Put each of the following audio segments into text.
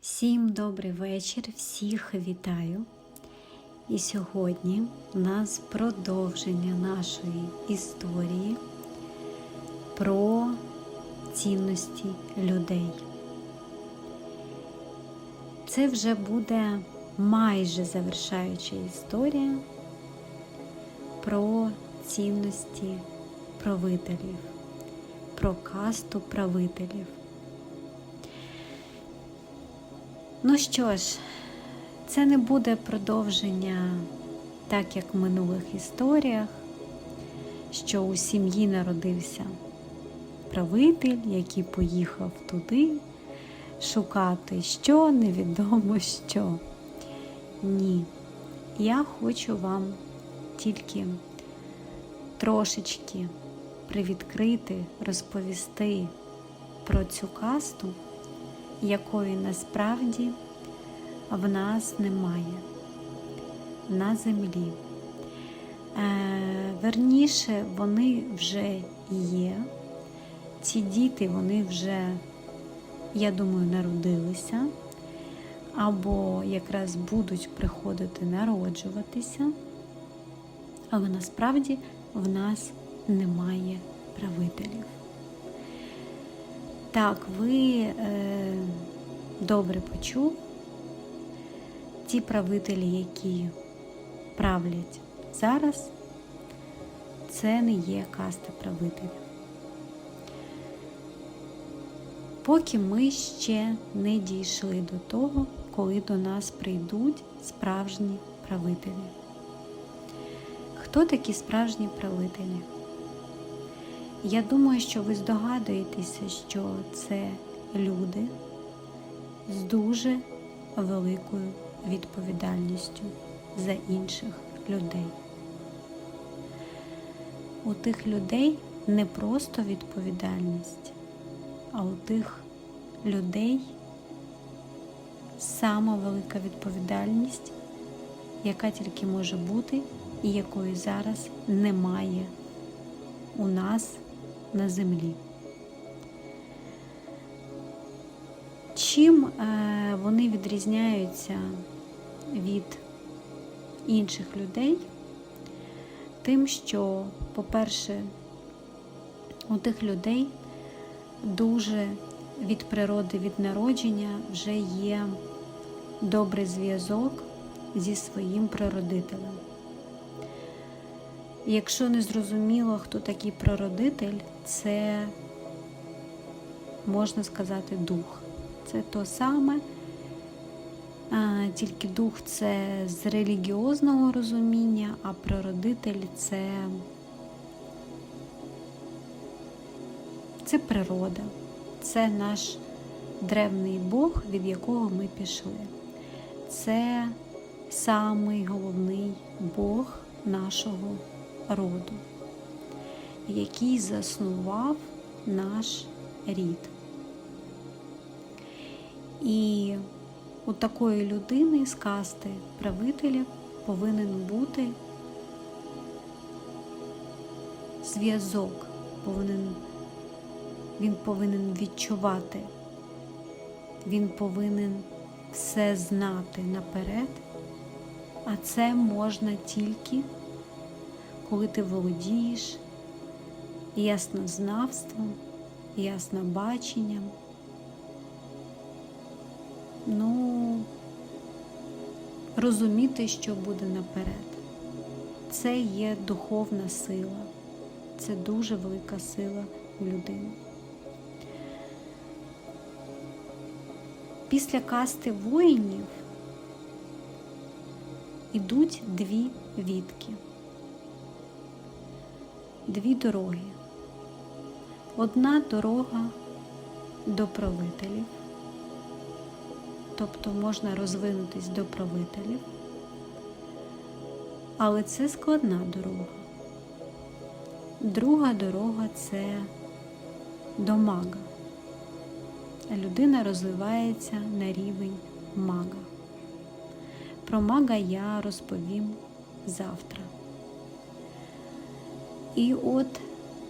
Всім добрий вечір, всіх вітаю. І сьогодні у нас продовження нашої історії про цінності людей. Це вже буде майже завершаюча історія про цінності правителів, про касту правителів. Ну що ж, це не буде продовження, так як в минулих історіях, що у сім'ї народився правитель, який поїхав туди шукати що, невідомо що. Ні. Я хочу вам тільки трошечки привідкрити, розповісти про цю касту якої насправді в нас немає на землі. Е, Верніше, вони вже є. Ці діти, вони вже, я думаю, народилися, або якраз будуть приходити народжуватися, але насправді в нас немає правителів. Так, ви е, добре почув. Ті правителі, які правлять зараз, це не є каста правителів. Поки ми ще не дійшли до того, коли до нас прийдуть справжні правителі. Хто такі справжні правителі? Я думаю, що ви здогадуєтеся, що це люди з дуже великою відповідальністю за інших людей. У тих людей не просто відповідальність, а у тих людей сама велика відповідальність, яка тільки може бути і якої зараз немає у нас на землі. Чим е, вони відрізняються від інших людей? Тим, що, по-перше, у тих людей дуже від природи, від народження вже є добрий зв'язок зі своїм прародителем. Якщо не зрозуміло, хто такий прародитель, це, можна сказати, дух. Це то саме, тільки дух це з релігіозного розуміння, а прародитель це, це природа, це наш древний Бог, від якого ми пішли. Це самий головний Бог нашого роду, який заснував наш рід. І у такої людини з касти правителів повинен бути зв'язок, повинен, він повинен відчувати, він повинен все знати наперед, а це можна тільки коли ти володієш яснознавством, яснобаченням. Ну, розуміти, що буде наперед. Це є духовна сила, це дуже велика сила у людини. Після касти воїнів ідуть дві відки дві дороги. Одна дорога до правителів, тобто можна розвинутись до правителів, але це складна дорога. Друга дорога це до мага. Людина розвивається на рівень мага. Про мага я розповім завтра. І от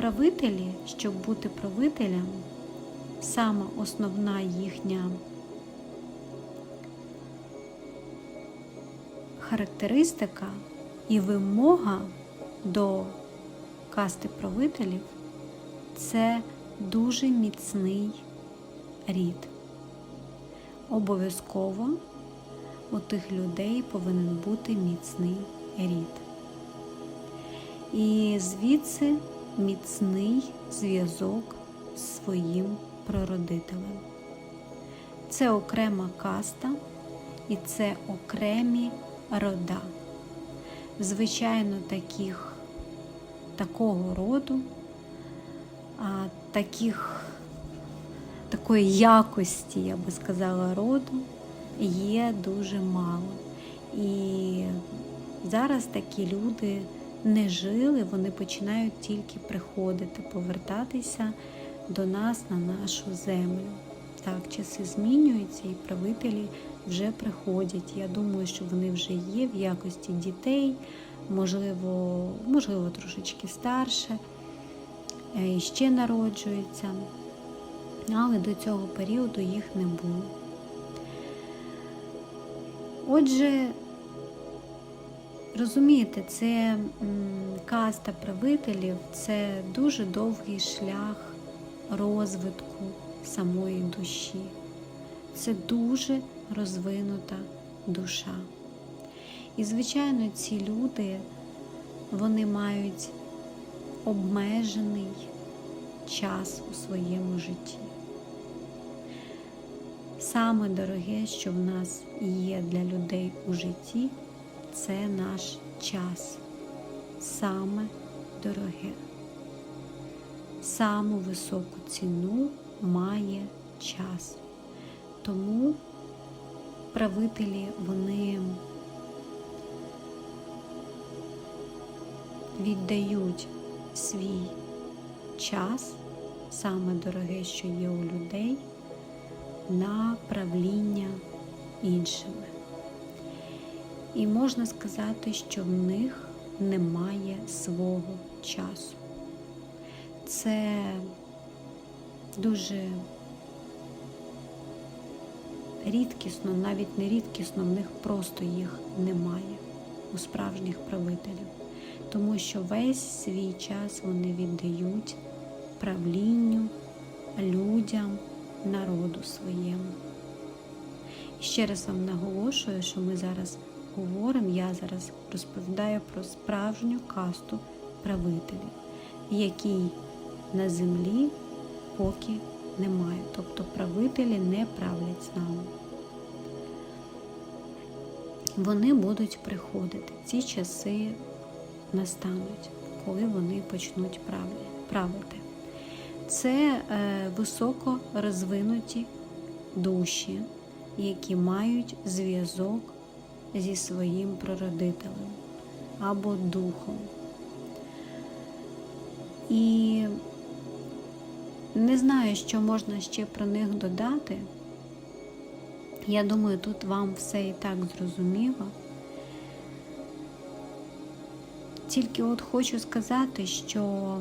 Правителі, щоб бути правителем сама основна їхня характеристика і вимога до касти правителів це дуже міцний рід. Обов'язково у тих людей повинен бути міцний рід. І звідси міцний зв'язок з своїм прародителем. Це окрема каста і це окремі рода. Звичайно, таких, такого роду, таких, такої якості, я би сказала, роду є дуже мало. І зараз такі люди не жили, вони починають тільки приходити, повертатися до нас на нашу землю. Так, часи змінюються і правителі вже приходять. Я думаю, що вони вже є в якості дітей, можливо, можливо, трошечки старше, е, і ще народжуються, але до цього періоду їх не було. Отже, розумієте, це каста правителів, це дуже довгий шлях розвитку самої душі. Це дуже розвинута душа. І, звичайно, ці люди вони мають обмежений час у своєму житті. Саме дороге, що в нас є для людей у житті, це наш час. Саме дороге. Саму високу ціну має час. Тому правителі вони віддають свій час, саме дороге, що є у людей, на правління іншими. І можна сказати, що в них немає свого часу. Це дуже рідкісно, навіть не рідкісно, в них просто їх немає у справжніх правителів, тому що весь свій час вони віддають правлінню, людям, народу своєму. І ще раз вам наголошую, що ми зараз говоримо, я зараз розповідаю про справжню касту правителів, який на землі поки немає. Тобто правителі не правлять з нами. Вони будуть приходити. Ці часи настануть, коли вони почнуть правити. Це е, високо розвинуті душі, які мають зв'язок зі своїм прародителем або духом. І не знаю, що можна ще про них додати. Я думаю, тут вам все і так зрозуміло. Тільки от хочу сказати, що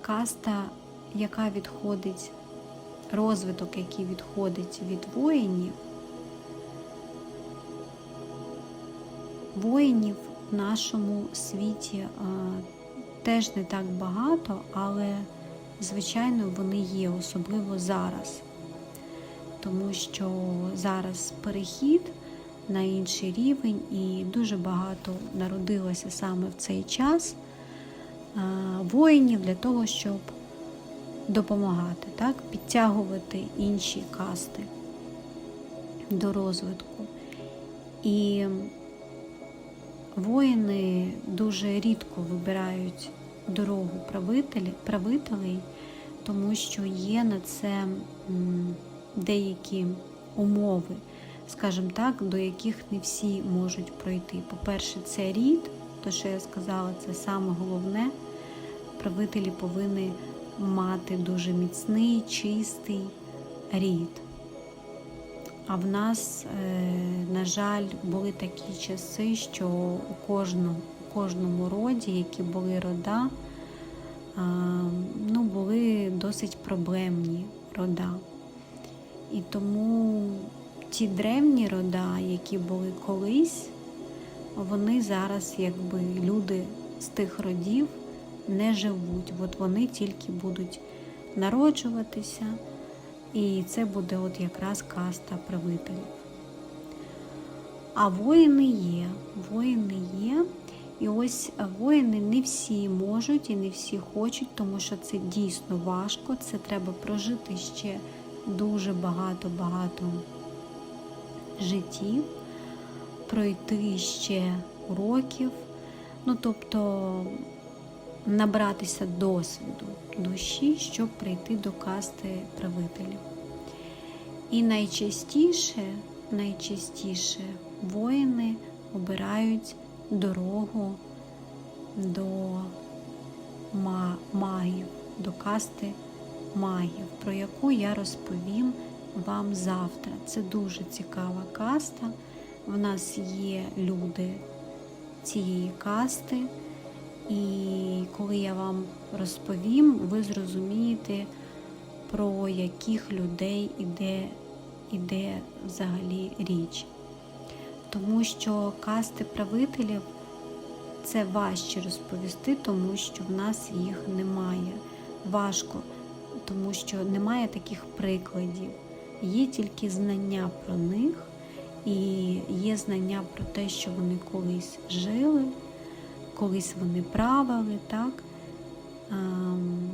каста, яка відходить, розвиток, який відходить від воїнів, воїнів в нашому світі теж не так багато, але, звичайно, вони є, особливо зараз. Тому що зараз перехід на інший рівень і дуже багато народилося саме в цей час воїнів для того, щоб допомагати, так? підтягувати інші касти до розвитку. І воїни дуже рідко вибирають дорогу правителей, тому що є на це деякі умови, скажімо так, до яких не всі можуть пройти. По-перше, це рід, то, що я сказала, це саме головне. Правителі повинні мати дуже міцний, чистий рід. А в нас, е, на жаль, були такі часи, що у кожному, у кожному роді, які були рода, ну, були досить проблемні рода. І тому ті древні рода, які були колись, вони зараз, якби люди з тих родів не живуть. От вони тільки будуть народжуватися, і це буде от якраз каста правителів. А воїни є, воїни є. І ось воїни не всі можуть і не всі хочуть, тому що це дійсно важко. Це треба прожити ще дуже багато-багато життів, пройти ще уроків, ну тобто набратися досвіду душі, щоб прийти до касти правителів. І найчастіше, найчастіше воїни обирають дорогу до магів, до касти магів, про яку я розповім вам завтра. Це дуже цікава каста. В нас є люди цієї касти, і коли я вам розповім, ви зрозумієте, про яких людей іде, іде взагалі річ. Тому що касти правителів це важче розповісти, тому що в нас їх немає. Важко, тому що немає таких прикладів. Є тільки знання про них, і є знання про те, що вони колись жили, колись вони правили, так? Ем,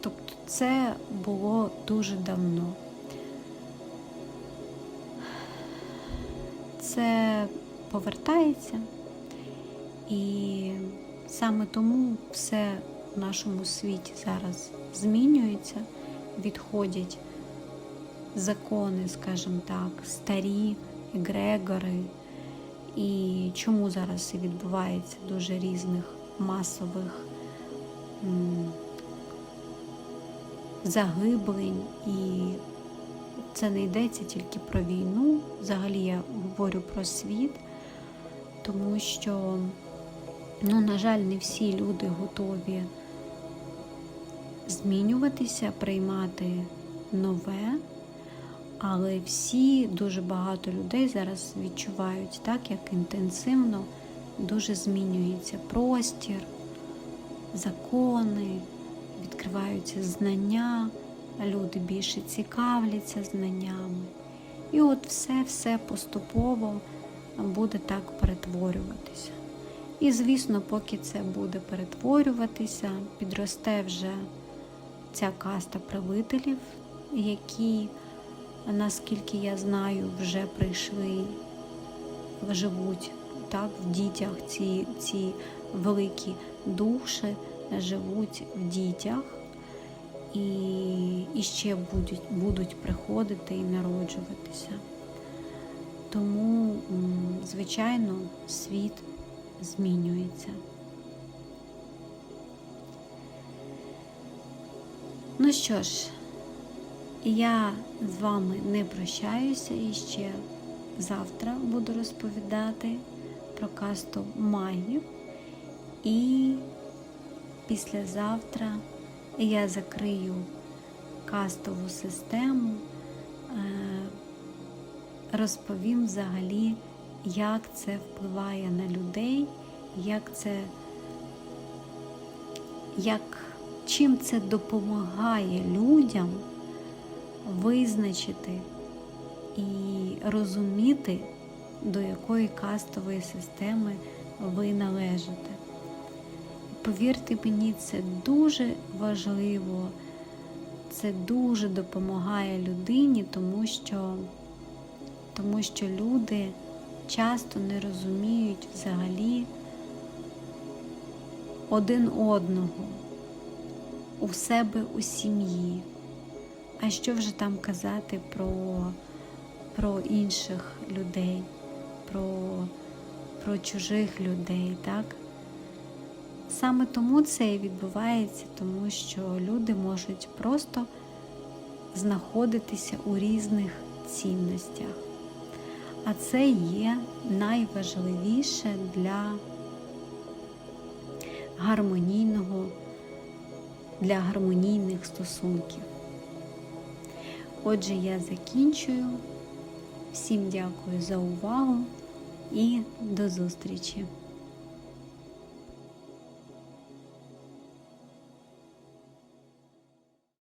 Тобто це було дуже давно. Це повертається, і саме тому все в нашому світі зараз змінюється, відходять закони, скажімо так, старі егрегори. І чому зараз відбувається дуже різних масових загиблень, і це не йдеться тільки про війну. Взагалі я говорю про світ, тому що, ну, на жаль, не всі люди готові змінюватися, приймати нове. Але всі дуже багато людей зараз відчувають так, як інтенсивно дуже змінюється простір, закони, відкриваються знання, люди більше цікавляться знаннями. І от все-все поступово буде так перетворюватися. І, звісно, поки це буде перетворюватися, підросте вже ця каста правителів, які наскільки я знаю, вже прийшли, живуть так, в дітях ці, ці великі душі живуть в дітях і, і ще будуть, будуть приходити і народжуватися. Тому, звичайно, світ змінюється. Ну що ж, я з вами не прощаюся і ще завтра буду розповідати про касту магів. І післязавтра я закрию кастову систему, розповім взагалі, як це впливає на людей, як це, як, чим це допомагає людям визначити і розуміти, до якої кастової системи ви належите. Повірте мені, це дуже важливо, це дуже допомагає людині, тому що, тому що люди часто не розуміють взагалі один одного у себе у сім'ї. А що вже там казати про, про інших людей, про, про чужих людей, так? Саме тому це і відбувається, тому що люди можуть просто знаходитися у різних цінностях. А це є найважливіше для гармонійного, для гармонійних стосунків. Отже, я закінчую. Всім дякую за увагу і до зустрічі!